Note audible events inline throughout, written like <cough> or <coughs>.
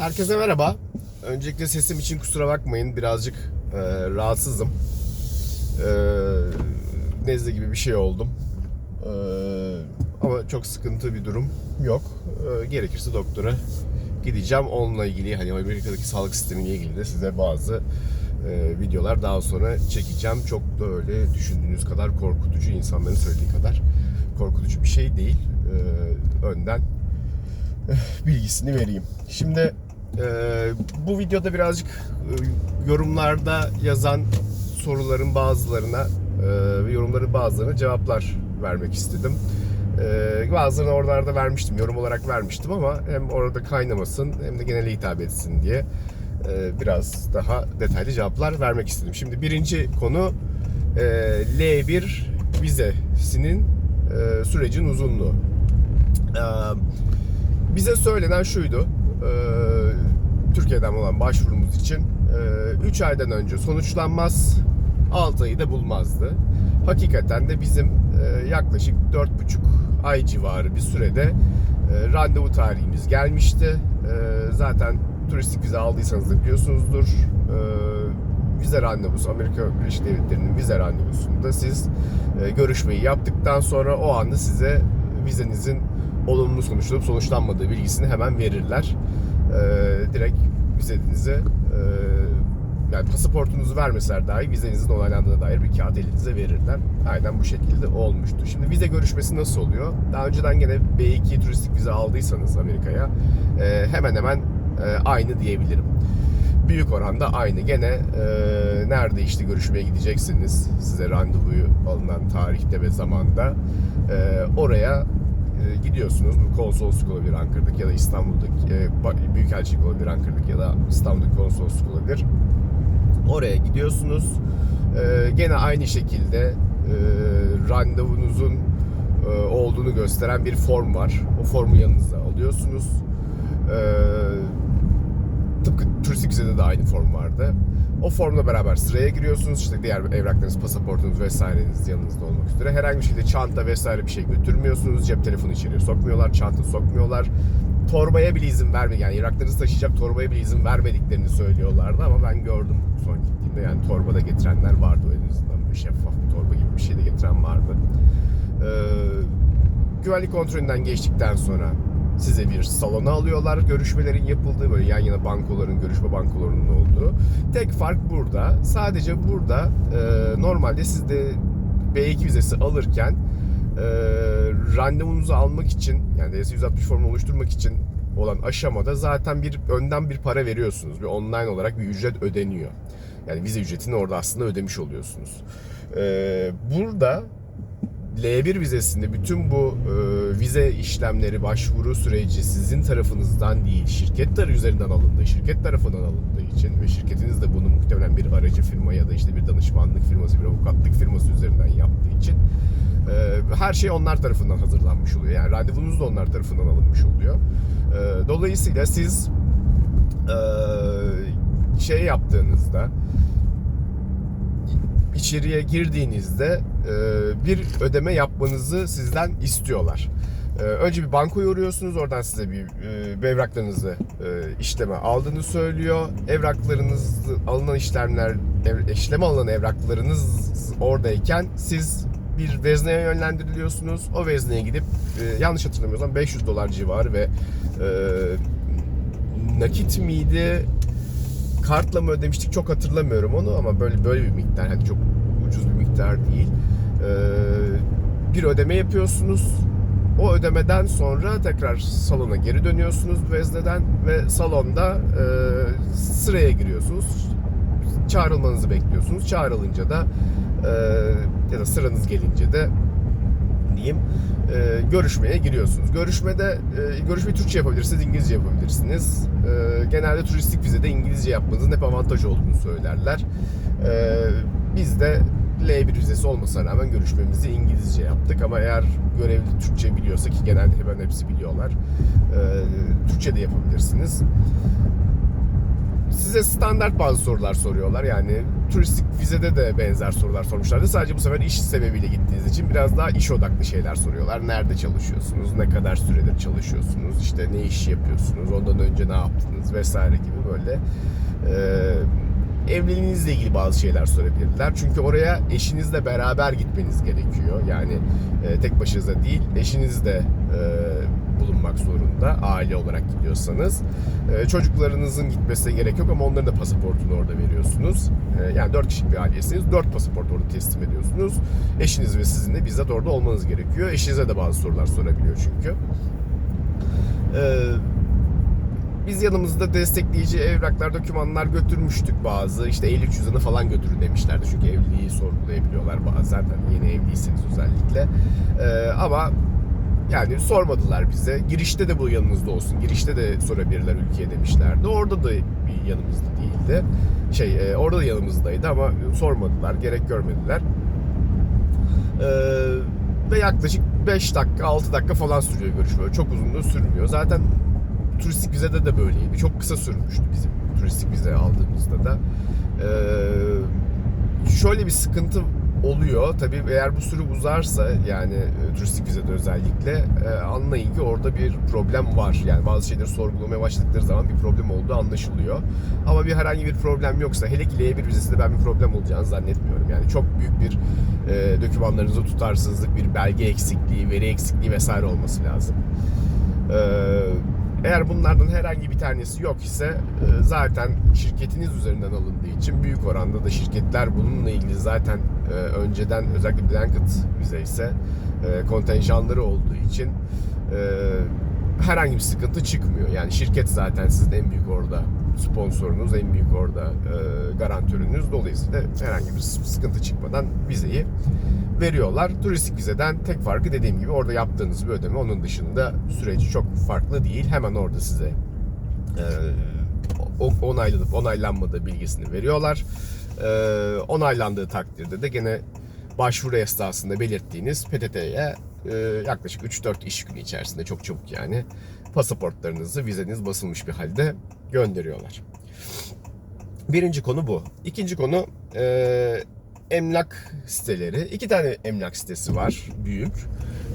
Herkese merhaba. Öncelikle sesim için kusura bakmayın. Birazcık e, rahatsızım. E, nezle gibi bir şey oldum. E, ama çok sıkıntı bir durum yok. E, gerekirse doktora gideceğim. Onunla ilgili hani Amerika'daki sağlık sistemiyle ilgili de size bazı e, videolar daha sonra çekeceğim. Çok da öyle düşündüğünüz kadar korkutucu, insanların söylediği kadar korkutucu bir şey değil. E, önden eh, bilgisini vereyim. Şimdi e, bu videoda birazcık e, yorumlarda yazan soruların bazılarına e, yorumların bazılarına cevaplar vermek istedim. E, bazılarını oralarda vermiştim, yorum olarak vermiştim ama hem orada kaynamasın hem de genele hitap etsin diye e, biraz daha detaylı cevaplar vermek istedim. Şimdi birinci konu e, L1 vizesinin sürecin uzunluğu. E, bize söylenen şuydu. e, Türkiye'den olan başvurumuz için 3 aydan önce sonuçlanmaz 6 ayı da bulmazdı. Hakikaten de bizim e, yaklaşık 4,5 ay civarı bir sürede e, randevu tarihimiz gelmişti. E, zaten turistik vize aldıysanız da biliyorsunuzdur. E, vize randevusu Amerika Birleşik Devletleri'nin vize randevusunda siz e, görüşmeyi yaptıktan sonra o anda size vizenizin olumlu sonuçlanıp sonuçlanmadığı bilgisini hemen verirler. E, direkt vizenizi e, yani pasaportunuzu vermeseler dahi vizenizin onaylandığına dair bir kağıt elinize verirler. Aynen bu şekilde olmuştu. Şimdi vize görüşmesi nasıl oluyor? Daha önceden gene B2 turistik vize aldıysanız Amerika'ya e, hemen hemen e, aynı diyebilirim büyük oranda aynı. Gene e, nerede işte görüşmeye gideceksiniz size randevuyu alınan tarihte ve zamanda e, oraya e, gidiyorsunuz. Bu konsolosluk olabilir Ankara'daki ya da İstanbul'daki e, büyükelçilik olabilir Ankara'daki ya da İstanbul'daki konsolosluk olabilir. Oraya gidiyorsunuz. E, gene aynı şekilde e, randevunuzun e, olduğunu gösteren bir form var. O formu yanınıza alıyorsunuz. E, tıpkı turistik de aynı form vardı. O formla beraber sıraya giriyorsunuz. İşte diğer evraklarınız, pasaportunuz vesaireniz yanınızda olmak üzere. Herhangi bir şekilde çanta vesaire bir şey götürmüyorsunuz. Cep telefonu içeriye sokmuyorlar, çanta sokmuyorlar. Torbaya bile izin vermiyor. Yani evraklarınızı taşıyacak torbaya bile izin vermediklerini söylüyorlardı ama ben gördüm son gittiğimde. Yani torbada getirenler vardı en azından. Böyle şeffaf bir torba gibi bir şey de getiren vardı. Ee, güvenlik kontrolünden geçtikten sonra size bir salona alıyorlar. Görüşmelerin yapıldığı böyle yan yana bankoların, görüşme bankolarının olduğu. Tek fark burada. Sadece burada e, normalde siz de B2 vizesi alırken e, randevunuzu almak için yani DS-160 formunu oluşturmak için olan aşamada zaten bir önden bir para veriyorsunuz. Bir online olarak bir ücret ödeniyor. Yani vize ücretini orada aslında ödemiş oluyorsunuz. E, burada L1 vizesinde bütün bu e, vize işlemleri, başvuru süreci sizin tarafınızdan değil, şirket tarafı üzerinden alındığı, şirket tarafından alındığı için ve şirketiniz de bunu muhtemelen bir aracı firma ya da işte bir danışmanlık firması, bir avukatlık firması üzerinden yaptığı için e, her şey onlar tarafından hazırlanmış oluyor. Yani randevunuz da onlar tarafından alınmış oluyor. E, dolayısıyla siz e, şey yaptığınızda içeriye girdiğinizde e, bir ödeme yapmanızı sizden istiyorlar. E, önce bir bankoya uğruyorsunuz. Oradan size bir, e, evraklarınızı işleme aldığını söylüyor. Evraklarınız alınan işlemler, işleme alınan evraklarınız oradayken siz bir vezneye yönlendiriliyorsunuz. O vezneye gidip yanlış hatırlamıyorsam 500 dolar civarı ve nakit miydi kartla mı ödemiştik çok hatırlamıyorum onu ama böyle böyle bir miktar hani çok ucuz bir miktar değil. Ee, bir ödeme yapıyorsunuz. O ödemeden sonra tekrar salona geri dönüyorsunuz vezneden ve salonda e, sıraya giriyorsunuz. Çağrılmanızı bekliyorsunuz. Çağrılınca da e, ya da sıranız gelince de diyeyim e, görüşmeye giriyorsunuz. Görüşmede e, görüşmeyi Türkçe yapabilirsiniz, İngilizce yapabilirsiniz. E, genelde turistik vizede İngilizce yapmanızın hep avantaj olduğunu söylerler. E, biz de L1 vizesi olmasına rağmen görüşmemizi İngilizce yaptık ama eğer görevli Türkçe biliyorsa ki genelde hemen hepsi biliyorlar. E, Türkçe de yapabilirsiniz size standart bazı sorular soruyorlar. Yani turistik vizede de benzer sorular sormuşlardı. Sadece bu sefer iş sebebiyle gittiğiniz için biraz daha iş odaklı şeyler soruyorlar. Nerede çalışıyorsunuz? Ne kadar süredir çalışıyorsunuz? İşte ne iş yapıyorsunuz? Ondan önce ne yaptınız? Vesaire gibi böyle evliliğinizle ilgili bazı şeyler sorabilirler. Çünkü oraya eşinizle beraber gitmeniz gerekiyor. Yani e, tek başınıza değil, eşiniz de e, bulunmak zorunda aile olarak gidiyorsanız. E, çocuklarınızın gitmesine gerek yok ama onların da pasaportunu orada veriyorsunuz. E, yani 4 kişilik bir ailesiniz. 4 pasaport orada teslim ediyorsunuz. Eşiniz ve sizin de bizzat orada olmanız gerekiyor. Eşinize de bazı sorular sorabiliyor çünkü. Eee biz yanımızda destekleyici evraklar, dokümanlar götürmüştük bazı. İşte Eylül cüzdanı falan götürün demişlerdi. Çünkü evliliği sorgulayabiliyorlar bazen. Hani yeni evliyseniz özellikle. Ee, ama yani sormadılar bize. Girişte de bu yanınızda olsun. Girişte de sorabilirler ülkeye demişlerdi. Orada da bir yanımızda değildi. Şey, e, orada da yanımızdaydı ama sormadılar. Gerek görmediler. Ee, ve yaklaşık 5 dakika, 6 dakika falan sürüyor görüşme. Çok uzun da sürmüyor. Zaten turistik vizede de böyleydi. Çok kısa sürmüştü bizim turistik vize aldığımızda da. Ee, şöyle bir sıkıntı oluyor. Tabii eğer bu süre uzarsa yani e, turistik vizede özellikle e, anlayın ki orada bir problem var. Yani bazı şeyleri sorgulamaya başladıkları zaman bir problem olduğu anlaşılıyor. Ama bir herhangi bir problem yoksa hele ki L1 vizesinde ben bir problem olacağını zannetmiyorum. Yani çok büyük bir e, dokümanlarınızı tutarsızlık, bir belge eksikliği, veri eksikliği vesaire olması lazım. Eee eğer bunlardan herhangi bir tanesi yok ise e, zaten şirketiniz üzerinden alındığı için büyük oranda da şirketler bununla ilgili zaten e, önceden özellikle blanket vize ise e, kontenjanları olduğu için herhangi bir sıkıntı çıkmıyor. Yani şirket zaten sizin en büyük orada sponsorunuz, en büyük orada garantörünüz. Dolayısıyla herhangi bir sıkıntı çıkmadan vizeyi veriyorlar. Turistik vizeden tek farkı dediğim gibi orada yaptığınız bir ödeme. Onun dışında süreci çok farklı değil. Hemen orada size e, onaylanıp onaylanmadığı bilgisini veriyorlar. E, onaylandığı takdirde de gene başvuru esnasında belirttiğiniz PTT'ye e, yaklaşık 3-4 iş günü içerisinde çok çabuk yani pasaportlarınızı, vizeniz basılmış bir halde gönderiyorlar. Birinci konu bu. İkinci konu e, emlak siteleri. İki tane emlak sitesi var büyük.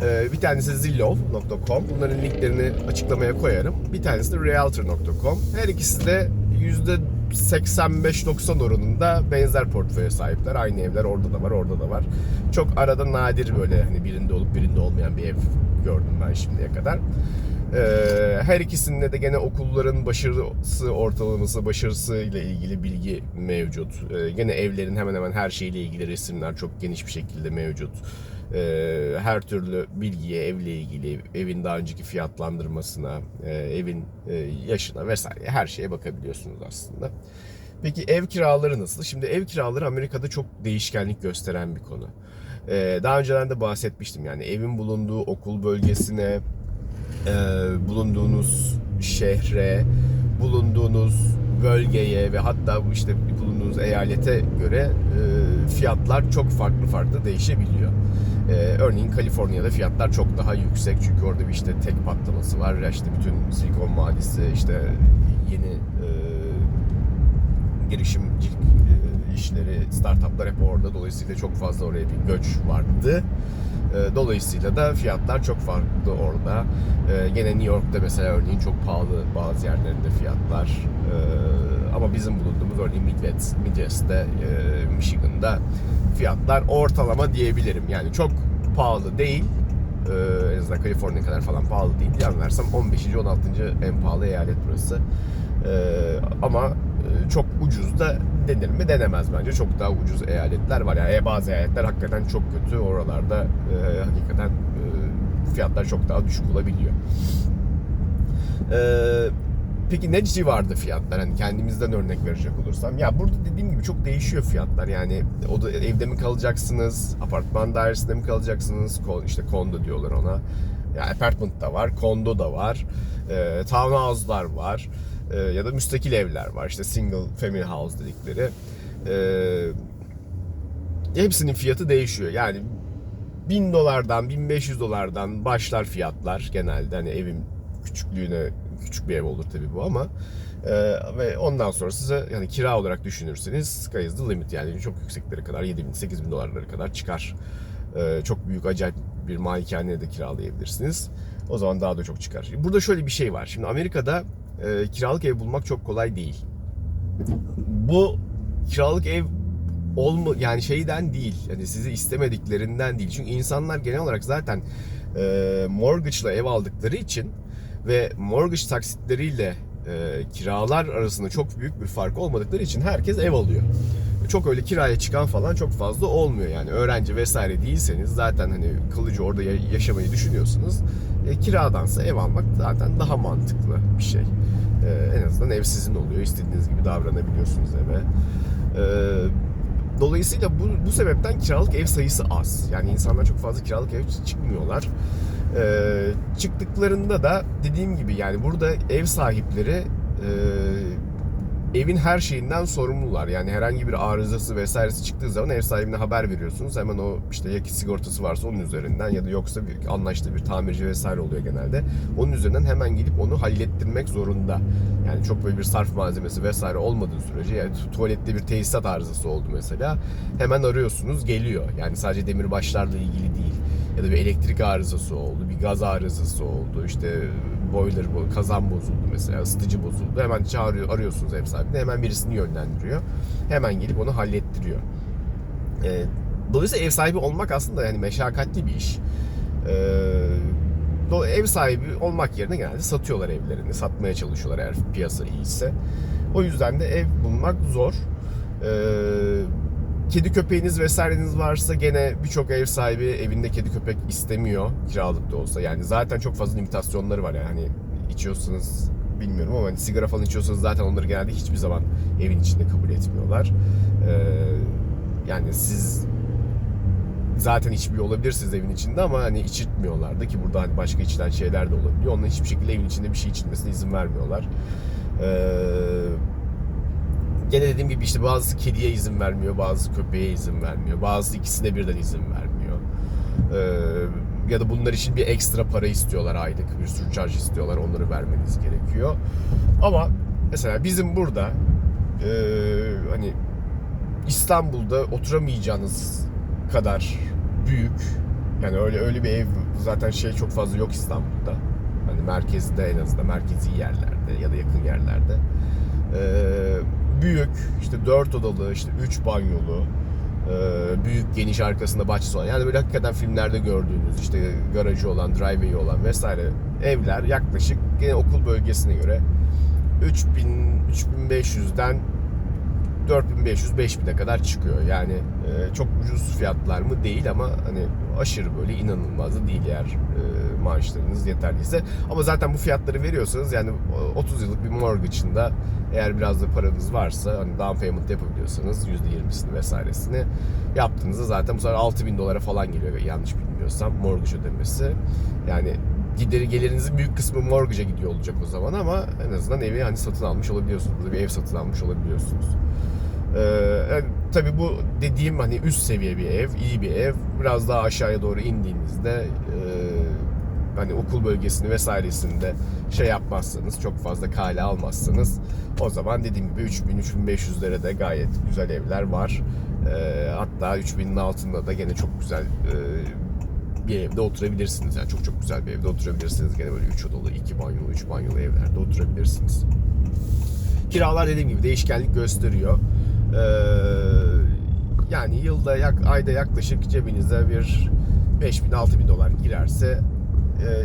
Ee, bir tanesi zillow.com. Bunların linklerini açıklamaya koyarım. Bir tanesi de realtor.com. Her ikisi de %85-90 oranında benzer portföye sahipler. Aynı evler orada da var, orada da var. Çok arada nadir böyle hani birinde olup birinde olmayan bir ev gördüm ben şimdiye kadar. Ee, her ikisinde de gene okulların başarısı ortalaması, başarısı ile ilgili bilgi mevcut. Ee, gene evlerin hemen hemen her şeyle ilgili resimler çok geniş bir şekilde mevcut. Ee, her türlü bilgiye evle ilgili, evin daha önceki fiyatlandırmasına, e, evin e, yaşına vesaire her şeye bakabiliyorsunuz aslında. Peki ev kiraları nasıl? Şimdi ev kiraları Amerika'da çok değişkenlik gösteren bir konu. Daha önceden de bahsetmiştim yani evin bulunduğu okul bölgesine, e, bulunduğunuz şehre, bulunduğunuz bölgeye ve hatta bu işte bulunduğunuz eyalete göre e, fiyatlar çok farklı farklı değişebiliyor. E, örneğin Kaliforniya'da fiyatlar çok daha yüksek çünkü orada bir işte tek patlaması var. İşte bütün Silikon Vadisi işte yeni e, girişimcilik e, işleri, startuplar hep orada. Dolayısıyla çok fazla oraya bir göç vardı. E, dolayısıyla da fiyatlar çok farklı orada. E, gene New York'ta mesela örneğin çok pahalı bazı yerlerinde fiyatlar. E, ama bizim bulunduğumuz örneğin Midwest, Midwest'te, Michigan'da fiyatlar ortalama diyebilirim. Yani çok pahalı değil. En azından Kaliforniya kadar falan pahalı değil. Yanlarsam 15. 16. en pahalı eyalet burası. Ama çok ucuz da denir mi denemez bence. Çok daha ucuz eyaletler var. Yani bazı eyaletler hakikaten çok kötü. Oralarda e, hakikaten e, fiyatlar çok daha düşük olabiliyor. E, peki ne civarda fiyatlar? Hani kendimizden örnek verecek olursam. Ya burada dediğim gibi çok değişiyor fiyatlar. Yani o da evde mi kalacaksınız? Apartman dairesinde mi kalacaksınız? işte kondo diyorlar ona. Ya apartment da var, kondo da var. E, townhouse'lar var e, ya da müstakil evler var. İşte single family house dedikleri. E, hepsinin fiyatı değişiyor. Yani 1000 dolardan 1500 dolardan başlar fiyatlar genelde hani evin küçüklüğüne küçük bir ev olur tabii bu ama e, ve ondan sonra size yani kira olarak düşünürseniz sky is the limit yani çok yükseklere kadar 7 bin 8 bin dolarlara kadar çıkar. E, çok büyük acayip bir malikaneye de kiralayabilirsiniz. O zaman daha da çok çıkar. Burada şöyle bir şey var. Şimdi Amerika'da e, kiralık ev bulmak çok kolay değil. Bu kiralık ev olma yani şeyden değil. Yani sizi istemediklerinden değil. Çünkü insanlar genel olarak zaten e, mortgage'la ev aldıkları için ve mortgage taksitleriyle e, kiralar arasında çok büyük bir fark olmadıkları için herkes ev alıyor. Çok öyle kiraya çıkan falan çok fazla olmuyor yani öğrenci vesaire değilseniz zaten hani kalıcı orada ya- yaşamayı düşünüyorsunuz e, kiradansa ev almak zaten daha mantıklı bir şey. E, en azından ev sizin oluyor istediğiniz gibi davranabiliyorsunuz eve. E, dolayısıyla bu, bu sebepten kiralık ev sayısı az yani insanlar çok fazla kiralık ev çıkmıyorlar. E, çıktıklarında da dediğim gibi yani burada ev sahipleri e, evin her şeyinden sorumlular. Yani herhangi bir arızası vesairesi çıktığı zaman ev sahibine haber veriyorsunuz. Hemen o işte ya sigortası varsa onun üzerinden ya da yoksa bir anlaştığı bir tamirci vesaire oluyor genelde. Onun üzerinden hemen gidip onu hallettirmek zorunda. Yani çok böyle bir sarf malzemesi vesaire olmadığı sürece yani tu- tuvalette bir tesisat arızası oldu mesela hemen arıyorsunuz geliyor. Yani sadece demirbaşlarla ilgili değil. Ya da bir elektrik arızası oldu, bir gaz arızası oldu, işte boiler, bo- kazan bozuldu mesela, ısıtıcı bozuldu. Hemen çağırıyor, arıyorsunuz ev sahibini, hemen birisini yönlendiriyor. Hemen gelip onu hallettiriyor. Ee, dolayısıyla ev sahibi olmak aslında yani meşakkatli bir iş. Do- ev sahibi olmak yerine genelde satıyorlar evlerini, satmaya çalışıyorlar eğer piyasa iyiyse. O yüzden de ev bulmak zor. Ee, kedi köpeğiniz vesaireniz varsa gene birçok ev sahibi evinde kedi köpek istemiyor kiralık da olsa. Yani zaten çok fazla limitasyonları var yani hani içiyorsanız bilmiyorum ama hani sigara falan içiyorsanız zaten onları genelde hiçbir zaman evin içinde kabul etmiyorlar. Ee, yani siz zaten içmiyor olabilirsiniz evin içinde ama hani içirtmiyorlar da ki burada hani başka içilen şeyler de olabiliyor. Onların hiçbir şekilde evin içinde bir şey içilmesine izin vermiyorlar. Ee, gene dediğim gibi işte bazısı kediye izin vermiyor, bazısı köpeğe izin vermiyor, bazısı ikisine birden izin vermiyor. Ee, ya da bunlar için bir ekstra para istiyorlar aylık, bir sürcharge istiyorlar, onları vermeniz gerekiyor. Ama mesela bizim burada e, hani İstanbul'da oturamayacağınız kadar büyük yani öyle öyle bir ev zaten şey çok fazla yok İstanbul'da. Hani merkezde en azından merkezi yerlerde ya da yakın yerlerde. Ee, büyük işte dört odalı işte üç banyolu e, büyük geniş arkasında bahçesi olan yani böyle hakikaten filmlerde gördüğünüz işte garajı olan driveway'i olan vesaire evler yaklaşık gene okul bölgesine göre 3000 3500'den 4500-5000'e kadar çıkıyor. Yani e, çok ucuz fiyatlar mı değil ama hani aşırı böyle inanılmaz da değil eğer e, maaşlarınız yeterliyse. Ama zaten bu fiyatları veriyorsanız yani e, 30 yıllık bir mortgage'ın da eğer biraz da paranız varsa hani down payment yapabiliyorsanız %20'sini vesairesini yaptığınızda zaten bu sefer 6000 dolara falan geliyor yanlış bilmiyorsam mortgage ödemesi. Yani gideri gelirinizi büyük kısmı mortgage'a gidiyor olacak o zaman ama en azından evi hani satın almış olabiliyorsunuz. Burada bir ev satın almış olabiliyorsunuz. Ee, yani tabii bu dediğim hani üst seviye bir ev, iyi bir ev. Biraz daha aşağıya doğru indiğinizde e, hani okul bölgesini vesairesinde şey yapmazsanız, çok fazla kale almazsanız o zaman dediğim gibi 3000-3500'lere de gayet güzel evler var. Ee, hatta 3000'in altında da gene çok güzel e, bir evde oturabilirsiniz. Yani çok çok güzel bir evde oturabilirsiniz. Gene böyle 3 odalı, 2 banyolu, 3 banyolu evlerde oturabilirsiniz. Kiralar dediğim gibi değişkenlik gösteriyor. Ee, yani yılda yak, ayda yaklaşık cebinize bir 5000 6000 dolar girerse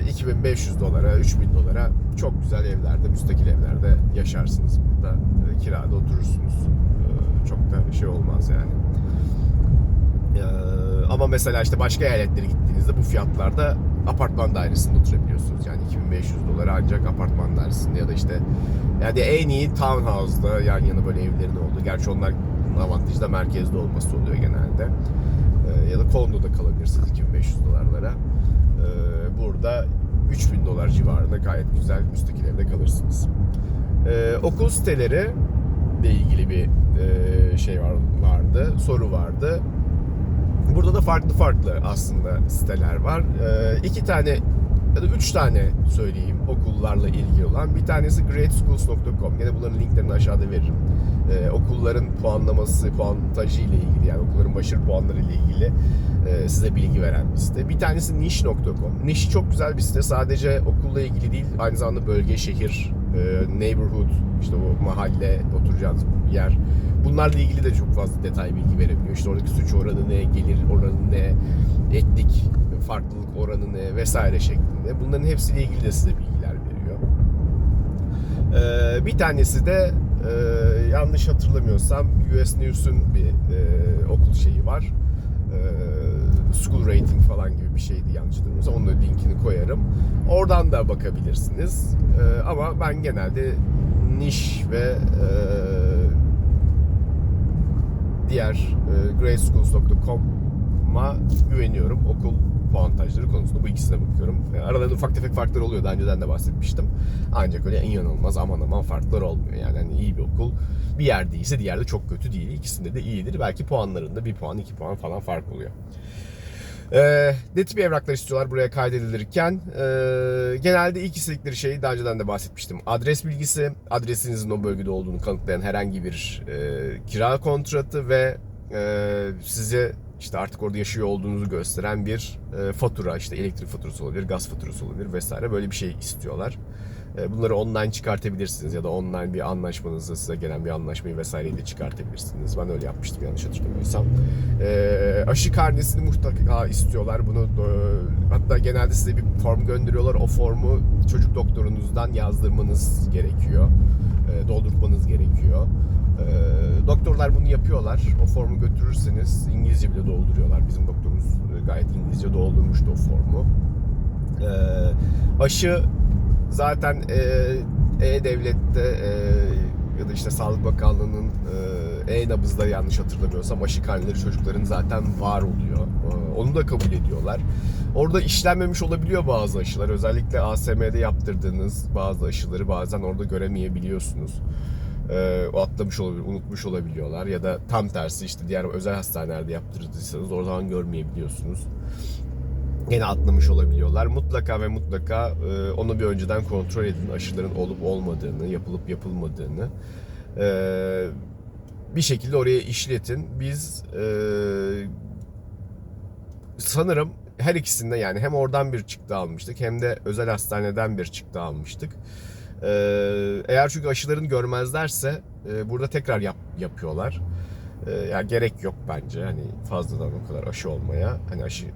e, 2500 dolara 3000 dolara çok güzel evlerde müstakil evlerde yaşarsınız. Burada E, kirada oturursunuz. E, çok da şey olmaz yani. Ama mesela işte başka eyaletlere gittiğinizde bu fiyatlarda apartman dairesinde oturabiliyorsunuz. Yani 2500 dolara ancak apartman dairesinde ya da işte yani en iyi townhouse'da yan yana böyle evlerin olduğu. Gerçi onlar avantajı da merkezde olması oluyor genelde. Ee, ya da kondoda kalabilirsiniz 2500 dolarlara. Ee, burada 3000 dolar civarında gayet güzel müstakil evde kalırsınız. Ee, okul siteleri ile ilgili bir e, şey var, vardı, soru vardı. Burada da farklı farklı aslında siteler var. Ee, iki tane ya da 3 tane söyleyeyim okullarla ilgili olan. Bir tanesi greatschools.com. Yine bunların linklerini aşağıda veririm. Ee, okulların puanlaması, puantajı ile ilgili yani okulların başarı puanları ile ilgili e, size bilgi veren bir site. Bir tanesi niche.com. Niche çok güzel bir site. Sadece okulla ilgili değil, aynı zamanda bölge, şehir, e, neighborhood, işte o mahalle, oturacağınız yer. Bunlarla ilgili de çok fazla detay bilgi verebiliyor. İşte oradaki suç oranı ne, gelir oranı ne, etnik farklılık oranı ne vesaire şeklinde. Bunların hepsiyle ilgili de size bilgiler veriyor. Ee, bir tanesi de e, yanlış hatırlamıyorsam US News'un bir e, okul şeyi var. E, school rating falan gibi bir şeydi yanlış hatırlamıyorsam. Onun da linkini koyarım. Oradan da bakabilirsiniz. E, ama ben genelde niş ve e, diğer e, greyschools.com'a güveniyorum. Okul puantajları konusunda bu ikisine bakıyorum. Aralarında ufak tefek farklar oluyor. Daha önceden de bahsetmiştim. Ancak öyle inanılmaz aman aman farklar olmuyor. Yani hani iyi bir okul bir yerde iyiyse diğerde çok kötü değil. İkisinde de iyidir. Belki puanlarında bir puan iki puan falan fark oluyor. E, ne tip evraklar istiyorlar buraya kaydedilirken? E, genelde ilk istedikleri şey daha önceden de bahsetmiştim. Adres bilgisi, adresinizin o bölgede olduğunu kanıtlayan herhangi bir e, kira kontratı ve e, size işte artık orada yaşıyor olduğunuzu gösteren bir e, fatura, işte elektrik faturası olabilir, gaz faturası olabilir vesaire böyle bir şey istiyorlar. E, bunları online çıkartabilirsiniz ya da online bir anlaşmanızda size gelen bir anlaşmayı vesaireyi de çıkartabilirsiniz. Ben öyle yapmıştım yanlış hatırlamıyorsam. E, aşı karnesini mutlaka istiyorlar. Bunu e, hatta genelde size bir form gönderiyorlar. O formu çocuk doktorunuzdan yazdırmanız gerekiyor. E, doldurtmanız gerekiyor. E, doktorlar bunu yapıyorlar. O formu götürürseniz İngilizce bile dolduruyorlar. Bizim doktorumuz e, gayet İngilizce doldurmuştu o formu. E, aşı zaten e, E-Devlet'te e, ya da işte Sağlık Bakanlığı'nın e, E-Nabız'da yanlış hatırlamıyorsam aşı karneleri çocukların zaten var oluyor. E, onu da kabul ediyorlar. Orada işlenmemiş olabiliyor bazı aşılar. Özellikle ASM'de yaptırdığınız bazı aşıları bazen orada göremeyebiliyorsunuz. E, atlamış olabilir, unutmuş olabiliyorlar ya da tam tersi işte diğer özel hastanelerde yaptırdıysanız o zaman görmeyebiliyorsunuz yine atlamış olabiliyorlar. Mutlaka ve mutlaka e, onu bir önceden kontrol edin. Aşıların olup olmadığını, yapılıp yapılmadığını. E, bir şekilde oraya işletin. Biz e, sanırım her ikisinde yani hem oradan bir çıktı almıştık hem de özel hastaneden bir çıktı almıştık. E, eğer çünkü aşılarını görmezlerse e, burada tekrar yap, yapıyorlar. E, yani gerek yok bence hani fazladan o kadar aşı olmaya. Hani aşı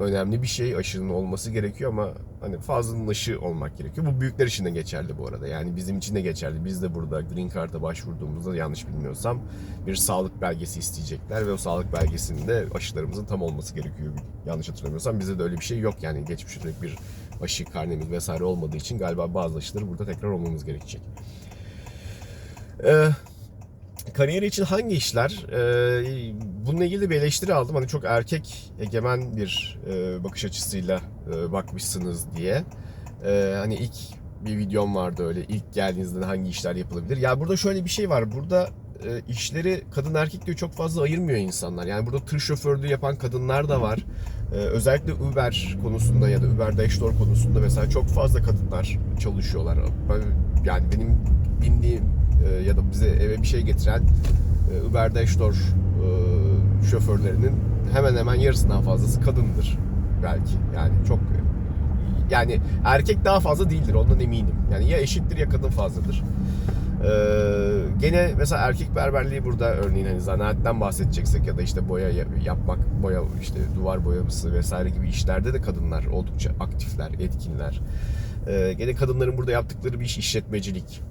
önemli bir şey aşının olması gerekiyor ama hani fazlanın aşı olmak gerekiyor. Bu büyükler için de geçerli bu arada. Yani bizim için de geçerli. Biz de burada Green Card'a başvurduğumuzda yanlış bilmiyorsam bir sağlık belgesi isteyecekler ve o sağlık belgesinde aşılarımızın tam olması gerekiyor. Yanlış hatırlamıyorsam bizde de öyle bir şey yok. Yani geçmişte bir aşı karnemiz vesaire olmadığı için galiba bazı aşıları burada tekrar olmamız gerekecek. Ee, kariyer için hangi işler? Ee, bununla ilgili bir eleştiri aldım. Hani çok erkek egemen bir e, bakış açısıyla e, bakmışsınız diye. Ee, hani ilk bir videom vardı öyle. İlk geldiğinizde hangi işler yapılabilir? Ya burada şöyle bir şey var. Burada e, işleri kadın erkek diye çok fazla ayırmıyor insanlar. Yani burada tır şoförlüğü yapan kadınlar da var. Ee, özellikle Uber konusunda ya da Uber Dashdoor konusunda mesela çok fazla kadınlar çalışıyorlar. Yani benim bindiğim e, ya da bize eve bir şey getiren e, Uber Dashdoor e, şoförlerinin hemen hemen yarısından fazlası kadındır belki. Yani çok yani erkek daha fazla değildir ondan eminim. Yani ya eşittir ya kadın fazladır. Ee, gene mesela erkek berberliği burada örneğin hani zanaatten bahsedeceksek ya da işte boya yapmak, boya işte duvar boyaması vesaire gibi işlerde de kadınlar oldukça aktifler, etkinler. Ee, gene kadınların burada yaptıkları bir iş işletmecilik.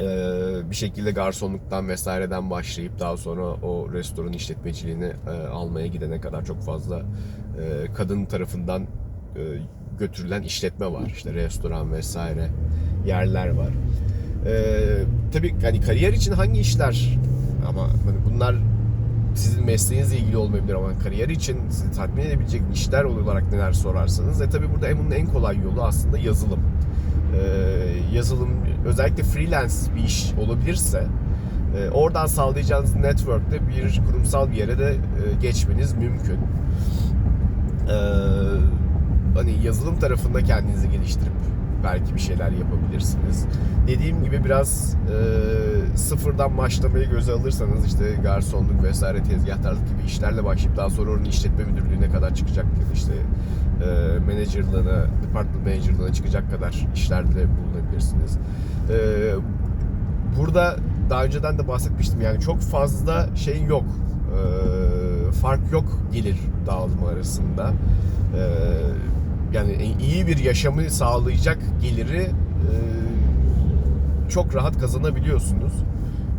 Ee, bir şekilde garsonluktan vesaireden başlayıp daha sonra o restoran işletmeciliğini e, almaya gidene kadar çok fazla e, kadın tarafından e, götürülen işletme var. İşte restoran vesaire yerler var. Ee, tabii hani kariyer için hangi işler ama hani bunlar sizin mesleğinizle ilgili olmayabilir ama kariyer için sizi tatmin edebilecek işler olarak neler sorarsanız e tabii burada bunun en kolay yolu aslında yazılım. Ee, yazılım özellikle freelance bir iş olabilirse e, oradan sağlayacağınız network'te bir kurumsal bir yere de e, geçmeniz mümkün. Ee, hani yazılım tarafında kendinizi geliştirip belki bir şeyler yapabilirsiniz. Dediğim gibi biraz e, sıfırdan başlamayı göze alırsanız işte garsonluk vesaire tezgahtarlık gibi işlerle başlayıp daha sonra onun işletme müdürlüğüne kadar çıkacak işte e, managerlığına, department managerlığına çıkacak kadar işlerde bulunabilirsiniz. E, burada daha önceden de bahsetmiştim yani çok fazla şey yok. E, fark yok gelir dağılımı arasında. E, yani iyi bir yaşamı sağlayacak geliri e, çok rahat kazanabiliyorsunuz.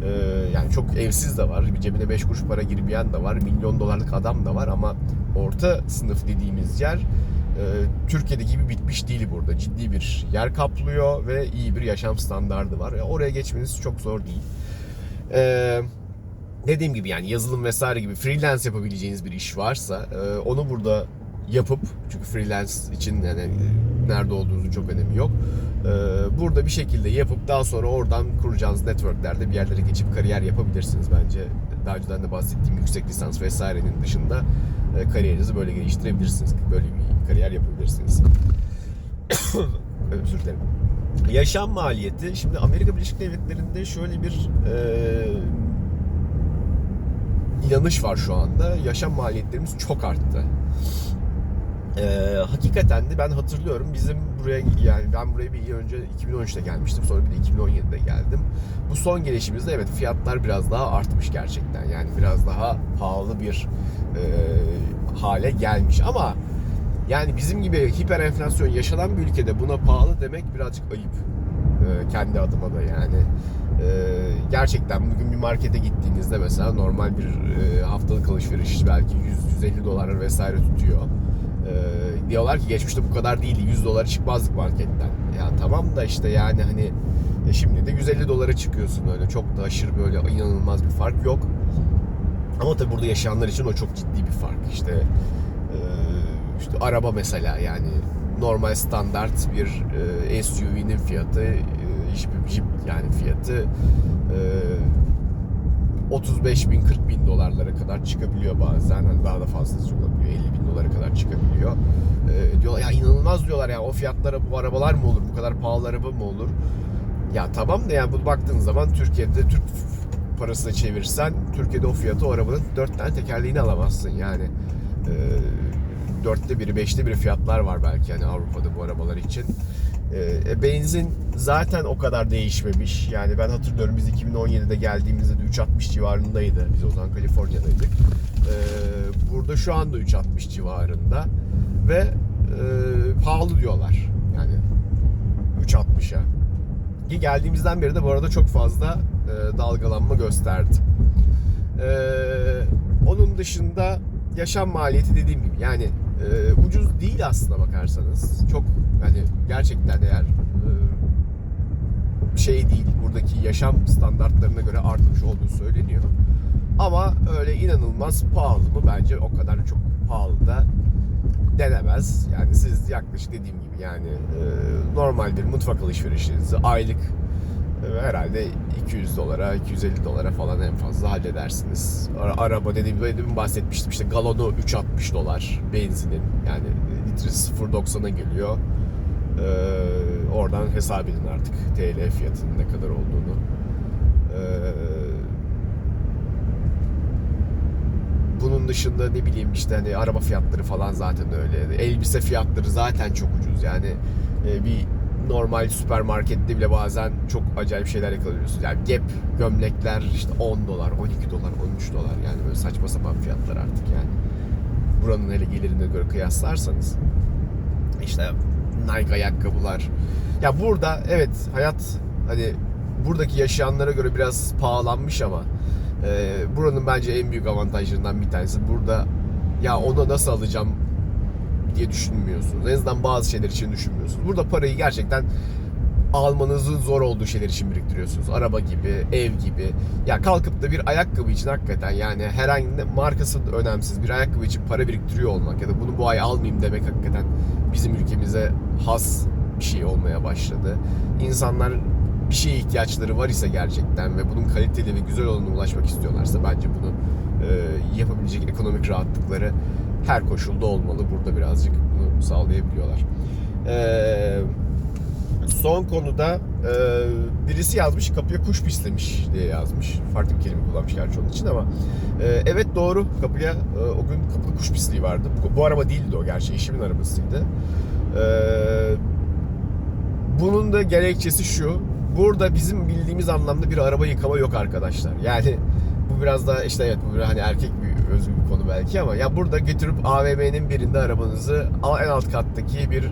E, yani çok evsiz de var. Bir cebine 5 kuruş para girmeyen de var. Milyon dolarlık adam da var ama orta sınıf dediğimiz yer e, Türkiye'deki gibi bitmiş değil burada. Ciddi bir yer kaplıyor ve iyi bir yaşam standardı var. Oraya geçmeniz çok zor değil. Dediğim gibi yani yazılım vesaire gibi freelance yapabileceğiniz bir iş varsa e, onu burada yapıp çünkü freelance için yani nerede olduğunuzun çok önemi yok. E, burada bir şekilde yapıp daha sonra oradan kuracağınız networklerde bir yerlere geçip kariyer yapabilirsiniz bence. Daha önceden de bahsettiğim yüksek lisans vesairenin dışında e, kariyerinizi böyle geliştirebilirsiniz. Böyle bir kariyer yapabilirsiniz. <coughs> Özür dilerim. Yaşam maliyeti. Şimdi Amerika Birleşik Devletleri'nde şöyle bir e, inanış var şu anda. Yaşam maliyetlerimiz çok arttı. Ee, hakikaten de ben hatırlıyorum bizim buraya yani ben buraya bir yıl önce 2013'te gelmiştim sonra bir de 2017'de geldim. Bu son gelişimizde evet fiyatlar biraz daha artmış gerçekten yani biraz daha pahalı bir e, hale gelmiş ama yani bizim gibi hiper enflasyon yaşanan bir ülkede buna pahalı demek birazcık ayıp e, kendi adıma da yani. E, gerçekten bugün bir markete gittiğinizde mesela normal bir e, haftalık alışveriş belki 100-150 dolar vesaire tutuyor. E, diyorlar ki geçmişte bu kadar değildi 100 dolara çıkmazdık marketten. Ya tamam da işte yani hani e, şimdi de 150 dolara çıkıyorsun öyle çok da aşırı böyle inanılmaz bir fark yok. Ama tabii burada yaşayanlar için o çok ciddi bir fark. İşte e, işte araba mesela yani normal standart bir e, SUV'nin fiyatı e, hiçbir Jeep yani fiyatı e, 35 bin 40 bin dolarlara kadar çıkabiliyor bazen. Hani daha da fazlası olabiliyor 50 bin dolara kadar çıkabiliyor. E, diyorlar ya inanılmaz diyorlar ya o fiyatlara bu arabalar mı olur? Bu kadar pahalı araba mı olur? Ya tamam da yani bu baktığın zaman Türkiye'de Türk parasına çevirsen Türkiye'de o fiyatı o arabanın 4 tane tekerleğini alamazsın. Yani e, dörtte biri, beşte biri fiyatlar var belki. Yani Avrupa'da bu arabalar için. E, benzin zaten o kadar değişmemiş. Yani ben hatırlıyorum biz 2017'de geldiğimizde de 3.60 civarındaydı. Biz o zaman Kaliforniya'daydık. E, burada şu anda 3.60 civarında ve e, pahalı diyorlar. Yani 3.60'a. Ki geldiğimizden beri de bu arada çok fazla e, dalgalanma gösterdi. E, onun dışında yaşam maliyeti dediğim gibi yani e, ucuz değil aslında bakarsanız. Çok hani gerçekten eğer e, şey değil buradaki yaşam standartlarına göre artmış olduğu söyleniyor. Ama öyle inanılmaz pahalı mı bence o kadar çok pahalı da denemez. Yani siz yaklaşık dediğim gibi yani e, normal bir mutfak alışverişinizi aylık e, herhalde 200 dolara, 250 dolara falan en fazla halledersiniz. Ara- Araba dediğim gibi bahsetmiştim işte galonu 3.60 dolar benzinin yani litresi 0.90'a geliyor. Ee, oradan hesap edin artık TL fiyatının ne kadar olduğunu. Ee, bunun dışında ne bileyim işte hani araba fiyatları falan zaten öyle. Elbise fiyatları zaten çok ucuz. Yani e, bir normal süpermarkette bile bazen çok acayip şeyler yakalıyorsunuz. Yani Gap gömlekler işte 10 dolar, 12 dolar, 13 dolar yani böyle saçma sapan fiyatlar artık yani. Buranın hele gelirine göre kıyaslarsanız işte Nike ayakkabılar. Ya burada evet hayat hani buradaki yaşayanlara göre biraz pahalanmış ama e, buranın bence en büyük avantajlarından bir tanesi burada ya onu nasıl alacağım diye düşünmüyorsunuz. En azından bazı şeyler için düşünmüyorsunuz. Burada parayı gerçekten almanızın zor olduğu şeyler için biriktiriyorsunuz. Araba gibi, ev gibi. Ya kalkıp da bir ayakkabı için hakikaten yani herhangi ne markası önemsiz bir ayakkabı için para biriktiriyor olmak ya da bunu bu ay almayayım demek hakikaten bizim ülkemize has bir şey olmaya başladı. İnsanlar bir şeye ihtiyaçları var ise gerçekten ve bunun kaliteli ve güzel olanına ulaşmak istiyorlarsa bence bunu e, yapabilecek ekonomik rahatlıkları her koşulda olmalı. Burada birazcık bunu sağlayabiliyorlar. Ee, son konuda e, birisi yazmış kapıya kuş pislemiş diye yazmış. Farklı bir kelime kullanmış gerçi onun için ama e, evet doğru kapıya e, o gün kapıda kuş pisliği vardı. Bu, bu araba değildi o gerçi eşimin arabasıydı. Eee bunun da gerekçesi şu. Burada bizim bildiğimiz anlamda bir araba yıkama yok arkadaşlar. Yani bu biraz da işte evet bu bir hani erkek bir özgü bir konu belki ama ya burada getirip AVM'nin birinde arabanızı en alt kattaki bir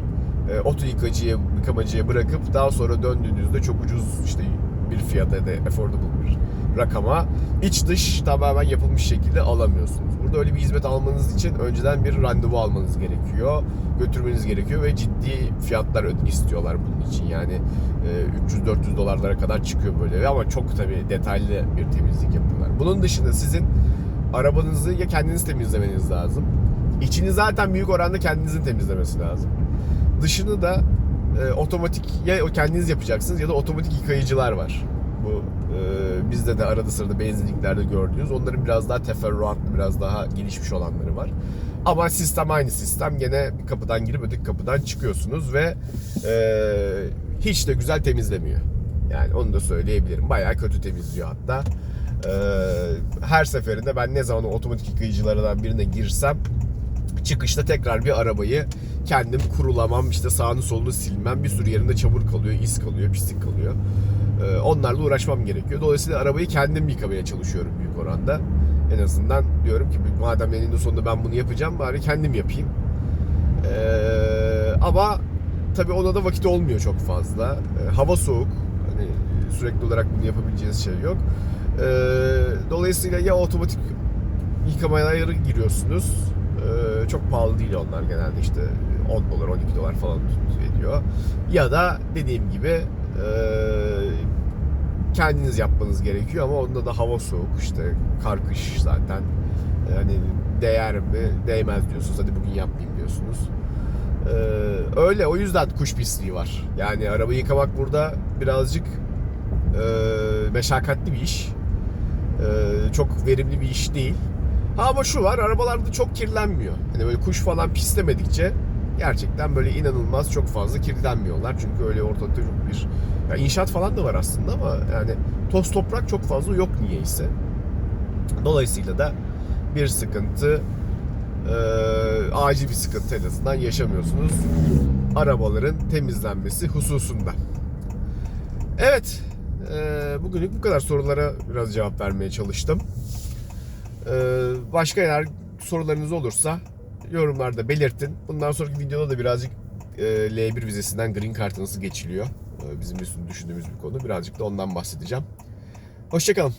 e, oto yıkacıya, yıkamacıya bırakıp daha sonra döndüğünüzde çok ucuz işte bir fiyata da affordable bir rakama iç dış tamamen yapılmış şekilde alamıyorsunuz. Burada öyle bir hizmet almanız için önceden bir randevu almanız gerekiyor. Götürmeniz gerekiyor ve ciddi fiyatlar istiyorlar bunun için. Yani e, 300-400 dolarlara kadar çıkıyor böyle ama çok tabii detaylı bir temizlik yapıyorlar. Bunun dışında sizin arabanızı ya kendiniz temizlemeniz lazım. İçini zaten büyük oranda kendinizin temizlemesi lazım. Dışını da e, otomatik ya kendiniz yapacaksınız ya da otomatik yıkayıcılar var. Bu e, bizde de arada sırada benzinliklerde gördüğünüz. Onların biraz daha teferruatlı, biraz daha gelişmiş olanları var. Ama sistem aynı sistem. Gene bir kapıdan girip öteki kapıdan çıkıyorsunuz ve e, hiç de güzel temizlemiyor. Yani onu da söyleyebilirim. Bayağı kötü temizliyor hatta. E, her seferinde ben ne zaman otomatik yıkayıcılardan birine girsem çıkışta tekrar bir arabayı kendim kurulamam işte sağını solunu silmem. Bir sürü yerinde çamur kalıyor iz kalıyor pislik kalıyor. Ee, onlarla uğraşmam gerekiyor. Dolayısıyla arabayı kendim yıkamaya çalışıyorum büyük oranda. En azından diyorum ki madem eninde sonunda ben bunu yapacağım bari kendim yapayım. Ee, ama tabii ona da vakit olmuyor çok fazla. Ee, hava soğuk. Hani sürekli olarak bunu yapabileceğiniz şey yok. Dolayısıyla ya otomatik yıkamalara giriyorsunuz çok pahalı değil onlar genelde işte 10 dolar 12 dolar falan ediyor. Ya da dediğim gibi e, kendiniz yapmanız gerekiyor ama onda da hava soğuk işte kar kış zaten yani değer mi değmez diyorsunuz hadi bugün yapmayayım diyorsunuz. Ee, öyle o yüzden kuş pisliği var. Yani araba yıkamak burada birazcık e, meşakkatli bir iş. Ee, çok verimli bir iş değil. Ha ama şu var arabalarda çok kirlenmiyor. Hani böyle kuş falan pislemedikçe gerçekten böyle inanılmaz çok fazla kirlenmiyorlar. Çünkü öyle çok bir ya inşaat falan da var aslında ama yani toz toprak çok fazla yok niyeyse. Dolayısıyla da bir sıkıntı e, acil bir sıkıntı en azından yaşamıyorsunuz arabaların temizlenmesi hususunda. Evet, e, bugünlük bu kadar sorulara biraz cevap vermeye çalıştım. Ee, başka eğer sorularınız olursa yorumlarda belirtin. Bundan sonraki videoda da birazcık e, L1 vizesinden green card nasıl geçiliyor. Ee, bizim de düşündüğümüz bir konu. Birazcık da ondan bahsedeceğim. Hoşçakalın.